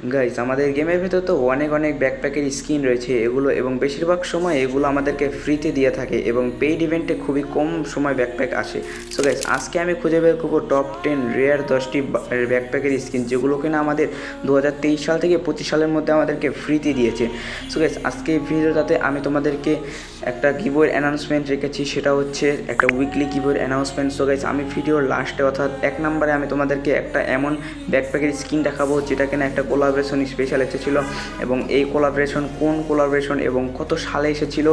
Guys আমাদের গেমের ভেতর তো অনেক অনেক ব্যাকপ্যাকের স্কিন রয়েছে, এগুলো এবং বেশিরভাগ সময় এগুলো আমাদেরকে ফ্রিতে দিয়ে থাকে এবং পেইড ইভেন্টে খুবই কম সময় ব্যাকপ্যাক আসে। সো গাইস আজকে আমি খুঁজে বের করব টপ টেন রেয়ার দশটি ব্যাকপ্যাকের স্কিন যেগুলো কিনা আমাদের দু হাজার তেইশ সাল থেকে পঁচিশ সালের মধ্যে আমাদেরকে ফ্রিতে দিয়েছে। সো গাইস আজকে এই ভিডিওটাতে আমি তোমাদেরকে একটা কিবোর্ড অ্যানাউন্সমেন্ট রেখেছি, সেটা হচ্ছে একটা weekly keyboard announcement so guys আমি ভিডিওর লাস্টে অর্থাৎ এক নম্বরে আমি তোমাদেরকে একটা এমন ব্যাকপ্যাকের স্কিন দেখাবো, যেটা কিনা একটা কোলাবরেশন স্পেশাল এসেছিল। এবং এই কোলাবরেশন কোন কোলাবরেশন এবং কত সালে এসেছিল?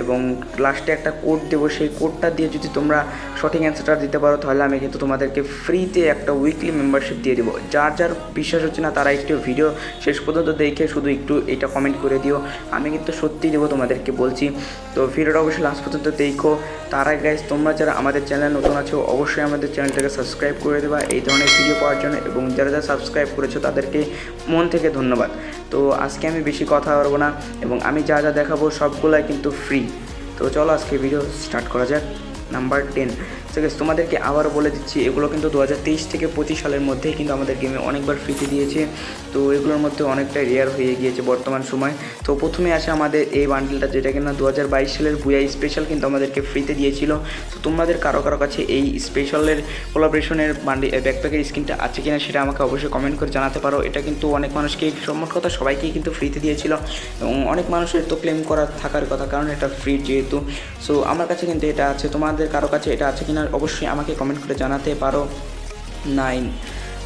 এবং লাস্টে একটা কোড দেবো, সেই কোডটা দিয়ে যদি তোমরা সঠিক অ্যান্সারটা দিতে পারো, তাহলে আমি কিন্তু তোমাদেরকে ফ্রিতে একটা উইকলি মেম্বারশিপ দিয়ে দেবো। যার যার বিশ্বাস হচ্ছে না, তারা একটু ভিডিও শেষ পর্যন্ত দেখে শুধু একটু এটা কমেন্ট করে দিও। আমি কিন্তু সত্যি দেবো, তোমাদেরকে বলছি। তো ভিডিওটা অবশ্যই লাস্ট পর্যন্ত দেখো। তার আগে গাইজ তোমরা যারা আমাদের চ্যানেল নতুন আছো, অবশ্যই আমাদের চ্যানেলটাকে সাবস্ক্রাইব করে দেবা। এই ধরনের ভিডিও পাওয়ার জন্য এবং যারা যারা সাবস্ক্রাইব করেছ, তাদেরকে মন থেকে ধন্যবাদ। তো আজকে আমি বেশি কথা বলব না এবং আমি যা যা দেখাবো সবগুলাই কিন্তু ফ্রি তো চলো আজকে ভিডিও স্টার্ট করা যাক। Number ten. ঠিক আছে তোমাদেরকে আবারও বলে দিচ্ছি, এগুলো কিন্তু দু হাজার তেইশ থেকে পঁচিশ সালের মধ্যেই কিন্তু আমাদের গেমে অনেকবার ফ্রিতে দিয়েছে। তো এগুলোর মধ্যে অনেকটা রেয়ার হয়ে গিয়েছে বর্তমান সময়। তো প্রথমে আসে আমাদের এই বান্ডেলটা যেটা কিনা দু হাজার বাইশ সালের বুয়া স্পেশাল কিন্তু আমাদেরকে ফ্রিতে দিয়েছিল। তো তোমাদের কারও কারও কাছে এই স্পেশালের কোলাবরেশনের বান্ডে ব্যাকপ্যাকের স্কিনটা আছে কিনা সেটা আমাকে অবশ্যই কমেন্ট করে জানাতে পারো। এটা কিন্তু অনেক মানুষকে সম্মত কথা সবাইকেই কিন্তু ফ্রিতে দিয়েছিল এবং অনেক মানুষের তো ক্লেম করা থাকার কথা, কারণ এটা ফ্রি যেহেতু। সো আমার কাছে কিন্তু এটা আছে। তোমাদের কারও কাছে এটা আছে কিনা অবশ্যই আমাকে কমেন্ট করে জানাতে পারো। নাইন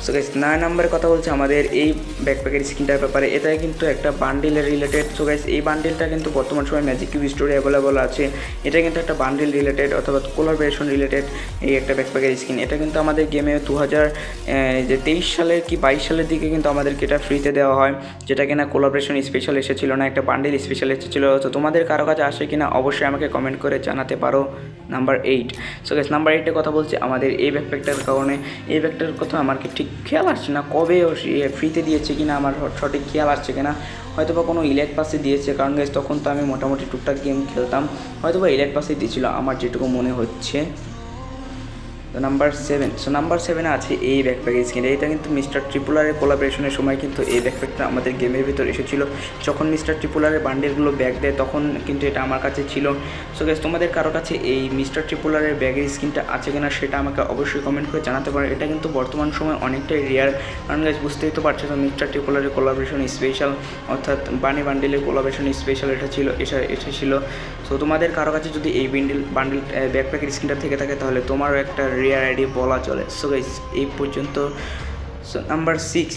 সো গাইস নয় নম্বরের কথা বলছে, আমাদের এই ব্যাকপ্যাকের স্কিনটার ব্যাপারে। এটা কিন্তু একটা বান্ডিলের রিলেটেড সো গাইস এই বান্ডিলটা কিন্তু বর্তমান সময় ম্যাজিক কিউব স্টোরে অ্যাভেলেবল আছে। এটা কিন্তু একটা বান্ডিল রিলেটেড অথবা কোলাবরেশন রিলেটেড এই একটা ব্যাকপ্যাকের স্কিন এটা কিন্তু আমাদের গেমে দু হাজার যে তেইশ সালের কি বাইশ সালের দিকে কিন্তু আমাদেরকে এটা ফ্রিতে দেওয়া হয়, যেটা কিনা কোলাবরেশন স্পেশাল এসেছিল না, একটা বান্ডিল স্পেশাল এসেছিল। তো তোমাদের কারও কাছে আসে কিনা অবশ্যই আমাকে কমেন্ট করে জানাতে পারো number eight so guys number এইটের কথা বলছি, আমাদের এই ব্যাকপ্যাকটার কারণে। এই ব্যাগটার কথা আমার ঠিক খেয়াল আসছে না কবে ফ্রিতে দিয়েছে কিনা আমার সঠিক খেয়াল আসছে কিনা। হয়তো বা কোনো ইলেট পাসে দিয়েছে। কারণ গাইজ তখন তো আমি মোটামুটি টুকটাক গেম খেলতাম। হয়তো বা ইলেট পাসে দিয়েছিল। আমার যেটুকু মনে হচ্ছে। তো নাম্বার সেভেন সো নাম্বার সেভেনে আছে এই ব্যাকপ্যাক স্কিন এটা কিন্তু মিস্টার ট্রিপুলারের কোলাবরেশনের সময় কিন্তু এই ব্যাকপ্যাকটা আমাদের গেমের ভিতর এসেছিল। যখন মিস্টার ট্রিপুলারের বান্ডেলগুলো ব্যাগ দেয়, তখন কিন্তু এটা আমার কাছে ছিল। সো গেস তোমাদের কারও কাছে এই মিস্টার ট্রিপুলারের ব্যাগের স্কিনটা আছে কিনা সেটা আমাকে অবশ্যই কমেন্ট করে জানাতে পারো। এটা কিন্তু বর্তমান সময় অনেকটাই রেয়ার কারণ গাছ বুঝতেই তো পারছ, তো মিস্টার ট্রিপুলারের কোলাবরেশন স্পেশাল অর্থাৎ বানি বান্ডেলের কোলাবরেশন স্পেশাল এটা ছিল, এটা এটা ছিল। সো তোমাদের কারও কাছে যদি এই বিন্ডেল বান্ডেল ব্যাকপ্যাকের স্কিনটা থেকে থাকে, তাহলে তোমারও একটা রেয়ার আইডি বলা চলে। সো গাইস এই পর্যন্ত সো নাম্বার সিক্স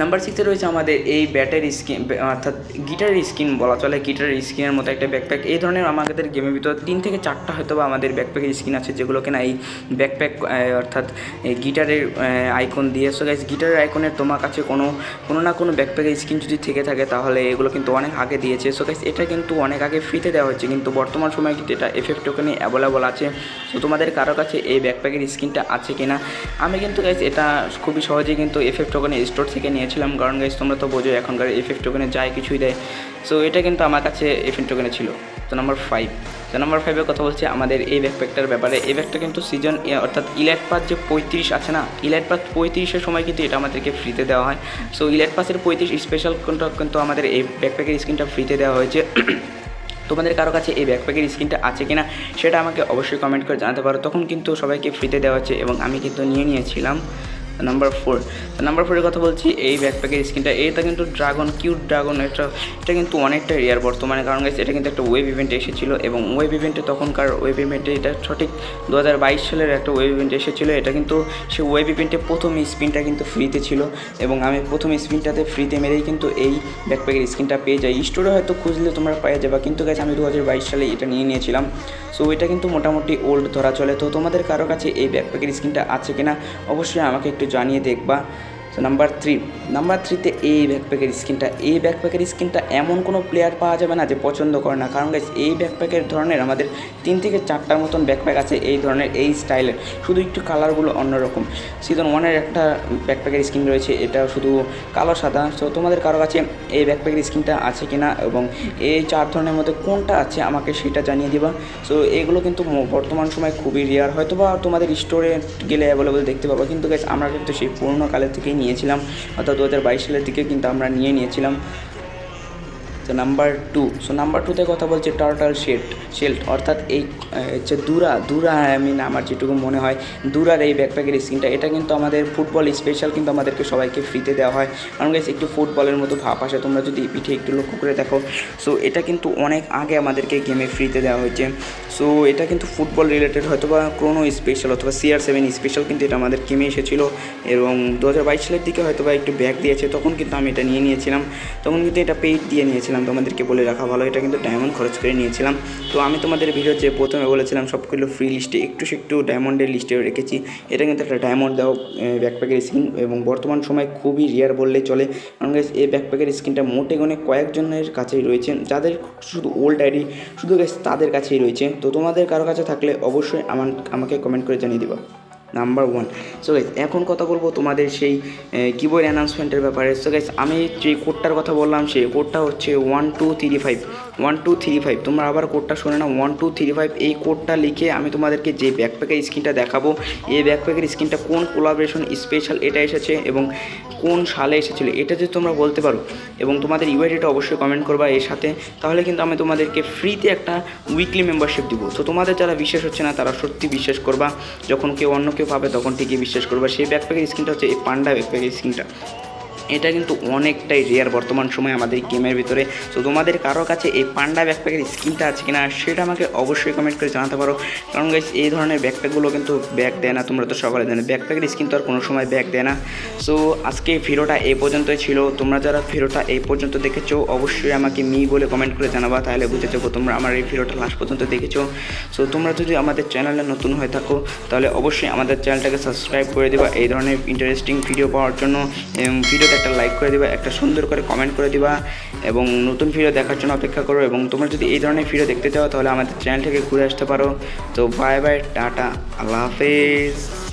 নাম্বার সিক্সে রয়েছে আমাদের এই ব্যাটারি স্কিন অর্থাৎ গিটারের স্কিন বলা চলে গিটারের স্কিনের মতো একটা ব্যাকপ্যাক এই ধরনের আমাদের গেমের ভিতর তিন থেকে চারটা হয়তো বা আমাদের ব্যাকপ্যাকের স্কিন আছে, যেগুলো কিনা এই ব্যাকপ্যাক অর্থাৎ এই গিটারের আইকন দিয়ে। সো গাইস গিটারের আইকনের তোমার কাছে কোনো কোনো না কোনো ব্যাকপ্যাকের স্কিন যদি থেকে থাকে, তাহলে এগুলো কিন্তু অনেক আগে দিয়েছে। সো গাইস এটা কিন্তু অনেক আগে ফ্রিতে দেওয়া হচ্ছে কিন্তু বর্তমান সময়ে কিন্তু এটা এফএফ টোকেনে অ্যাভেলেবল আছে। তো তোমাদের কারও কাছে এই ব্যাকপ্যাকের স্কিনটা আছে কিনা, আমি কিন্তু গাইস এটা খুবই সহজেই কিন্তু এফএফ টোকেনে স্টোর থেকে নিয়েছিলাম কারণ গাইস তোমরা তো বোঝো এখনকার এফএফ টোকেনে যাই কিছুই দেয়। সো এটা কিন্তু আমার কাছে এফএফ টোকেনে ছিল। তো নাম্বার ফাইভ তো নাম্বার ফাইভের কথা বলছি, আমাদের এই ব্যাকপ্যাকটার ব্যাপারে। এই ব্যাগটা কিন্তু সিজন অর্থাৎ ইলাইট পাস যে পঁয়ত্রিশ আছে না ইলাইট পাস পঁয়ত্রিশের সময় কিন্তু এটা আমাদেরকে ফ্রিতে দেওয়া হয়। সো ইলাইট পাসের পঁয়ত্রিশ স্পেশাল কিন্তু আমাদের এই ব্যাকপ্যাকের স্ক্রিনটা ফ্রিতে দেওয়া হয়েছে। তোমাদের কারও কাছে এই ব্যাকপ্যাকের স্ক্রিনটা আছে কিনা, সেটা আমাকে অবশ্যই কমেন্ট করে জানাতে পারো। তখন কিন্তু সবাইকে ফ্রিতে দেওয়া হচ্ছে এবং আমি কিন্তু নিয়ে নিয়েছিলাম। নাম্বার ফোর নাম্বার ফোরের কথা বলছি, এই ব্যাকপ্যাকের স্ক্রিনটা এটা কিন্তু ড্রাগন কিউট ড্রাগন এটা এটা কিন্তু অনেকটা রেয়ার বর্তমানে। কারণ গেছে এটা কিন্তু একটা ওয়েব ইভেন্টে এসেছিল এবং ওয়েব ইভেন্টে তখনকার ওয়েব ইভেন্টে এটা সঠিক দু হাজার বাইশ সালের একটা ওয়েব ইভেন্ট এসেছিল। এটা কিন্তু সে ওয়েব ইভেন্টে প্রথম স্পিনটা কিন্তু ফ্রিতে ছিল এবং আমি প্রথম স্পিনটাতে ফ্রিতে মেরেই কিন্তু এই ব্যাকপ্যাকের স্ক্রিনটা পেয়ে যাই। স্টোরে হয়তো খুঁজলে তোমরা পেয়ে যাবে, কিন্তু গেছে আমি দু হাজার বাইশ সালে এটা নিয়ে নিয়েছিলাম। সো এটা কিন্তু মোটামুটি ওল্ড ধরা চলে। তো তোমাদের কারও কাছে এই ব্যাকপ্যাকের স্ক্রিনটা আছে কিনা? অবশ্যই আমাকে একটু জানিয়ে দেখবা তো নাম্বার থ্রি নাম্বার থ্রিতে এই ব্যাকপ্যাকের স্কিনটা এই ব্যাকপ্যাকের স্কিনটা এমন কোনো প্লেয়ার পাওয়া যাবে না যে পছন্দ করে না। কারণ গাইস এই ব্যাকপ্যাকের ধরনের আমাদের তিন থেকে চারটার মতন ব্যাকপ্যাক আছে এই ধরনের, এই স্টাইলের শুধু একটু কালারগুলো অন্যরকম। সিজন ওয়ানের একটা ব্যাকপ্যাকের স্কিন রয়েছে এটা শুধু কালো সাদা। সো তোমাদের কারও কাছে এই ব্যাকপ্যাকের স্কিনটা আছে কিনা এবং এই চার ধরনের মধ্যে কোনটা আছে আমাকে সেটা জানিয়ে দিবা। সো এগুলো কিন্তু বর্তমান সময় খুবই রেয়ার হয়তো বা তোমাদের স্টোরে গেলে অ্যাভেলেবল দেখতে পাবো। কিন্তু গাইস আমরা কিন্তু সেই পুরোনো কালের থেকেই নিয়েছিলাম অর্থাৎ দু হাজার বাইশ সালের দিকে কিন্তু আমরা নিয়ে নিয়েছিলাম। তো নাম্বার টু সো নাম্বার টুতে কথা বলছে টার্টাল শেল্ট শেল্ট অর্থাৎ এই হচ্ছে দুরা দুরা আই মিন আমার যেটুকু মনে হয়, দুরার এই ব্যাকপ্যাকের স্কিনটা এটা কিন্তু আমাদের ফুটবল স্পেশাল কিন্তু আমাদেরকে সবাইকে ফ্রিতে দেওয়া হয়। কারণ গাইস একটু ফুটবলের মতো ভাব আসে, তোমরা যদি পিঠে একটু লক্ষ্য করে দেখো। সো এটা কিন্তু অনেক আগে আমাদেরকে গেমে ফ্রিতে দেওয়া হয়েছে। সো এটা কিন্তু ফুটবল রিলেটেড হয়তো বা কোনো স্পেশাল অথবা সিআর সেভেন স্পেশাল কিন্তু এটা আমাদের গেমে এসেছিল। এবং দু হাজার বাইশ সালের দিকে হয়তো বা একটু ব্যাক দিয়েছে, তখন কিন্তু আমি এটা নিয়ে নিয়েছিলাম। তখন কিন্তু এটা পেইড দিয়ে নিয়েছিলাম। তোমাদেরকে বলে রাখা ভালো, এটা কিন্তু ডায়মন্ড খরচ করে নিয়েছিলাম। তো আমি তোমাদের ভিডিও যে প্রথমে বলেছিলাম, সবগুলো ফ্রি লিস্টে একটু একটু ডায়মন্ডের লিস্টে রেখেছি। এটা কিন্তু একটা ডায়মন্ড দেওয়া ব্যাকপ্যাকের স্কিন এবং বর্তমান সময় খুবই রিয়ার বললেই চলে। কারণ এই ব্যাকপ্যাকের স্কিনটা মোটে গনে কয়েকজনের কাছেই রয়েছে, যাদের শুধু ওল্ড আইডি শুধু তাদের কাছেই রয়েছে। তো তোমাদের কারও কাছে থাকলে অবশ্যই আমার, আমাকে কমেন্ট করে জানিয়ে দিবা। নাম্বার ওয়ান সো গাইজ এখন কথা বলব তোমাদের সেই কিবোর্ড অ্যানাউন্সমেন্টের ব্যাপারে। সো গাইজ আমি যে কোডটার কথা বললাম, সেই কোডটা হচ্ছে one two three five one two three five তোমরা আবার কোডটা শুনে না ওয়ান টু থ্রি ফাইভ এই কোডটা লিখে আমি তোমাদেরকে যে ব্যাকপ্যাকের স্ক্রিনটা দেখাবো, এই ব্যাকপ্যাকের স্ক্রিনটা কোন কোলাবরেশন স্পেশাল এটা এসেছে এবং কোন সালে এসেছিল, এটা যদি তোমরা বলতে পারো এবং তোমাদের ইউআইডিটা অবশ্যই কমেন্ট করবা এর সাথে। তাহলে কিন্তু আমি তোমাদেরকে ফ্রিতে একটা উইকলি মেম্বারশিপ দিব। তো তোমাদের যারা বিশ্বাস হচ্ছে না, তারা সত্যি বিশ্বাস করবা। যখন কেউ অন্য কেউ পাবে, তখন ঠিকই বিশ্বাস করবা। সেই ব্যাকপ্যাকের স্ক্রিনটা হচ্ছে এই পান্ডা ব্যাকপ্যাকের স্ক্রিনটা এটা কিন্তু অনেকটাই রেয়ার বর্তমান সময়ে আমাদের গেমের ভিতরে। তো তোমাদের কারও কাছে এই পান্ডা ব্যাকপ্যাকের স্কিনটা আছে কিনা সেটা আমাকে অবশ্যই কমেন্ট করে জানাতে পারো। কারণ গাইস এই ধরনের ব্যাকপ্যাকগুলো কিন্তু ব্যাক দেয় না, তোমরা তো সকালে জানো। ব্যাকপ্যাকের স্কিন তো আর কোনো সময় ব্যাক দেয় না। সো আজকে ভিডিওটা এই পর্যন্তই ছিল। তোমরা যারা ভিডিওটা এই পর্যন্ত দেখেছ, অবশ্যই আমাকে মি বলে কমেন্ট করে জানাবা, তাহলে বুঝে যাব তোমরা আমার এই ভিডিওটা লাস্ট পর্যন্ত দেখেছ। সো তোমরা যদি আমাদের চ্যানেলে নতুন হয়ে থাকো, তাহলে অবশ্যই আমাদের চ্যানেলটাকে সাবস্ক্রাইব করে দিবা। এই ধরনের ইন্টারেস্টিং ভিডিও পাওয়ার জন্য। এবং একটা লাইক করে দিবা, একটা সুন্দর করে কমেন্ট করে দিবা এবং নতুন ভিডিও দেখার জন্য অপেক্ষা করো এবং তোমরা যদি এই ধরনের ভিডিও দেখতে চাও তাহলে আমাদের চ্যানেল থেকে ঘুরে আসতে পারো। তো বাই বাই টাটা, আল্লাহ হাফেজ।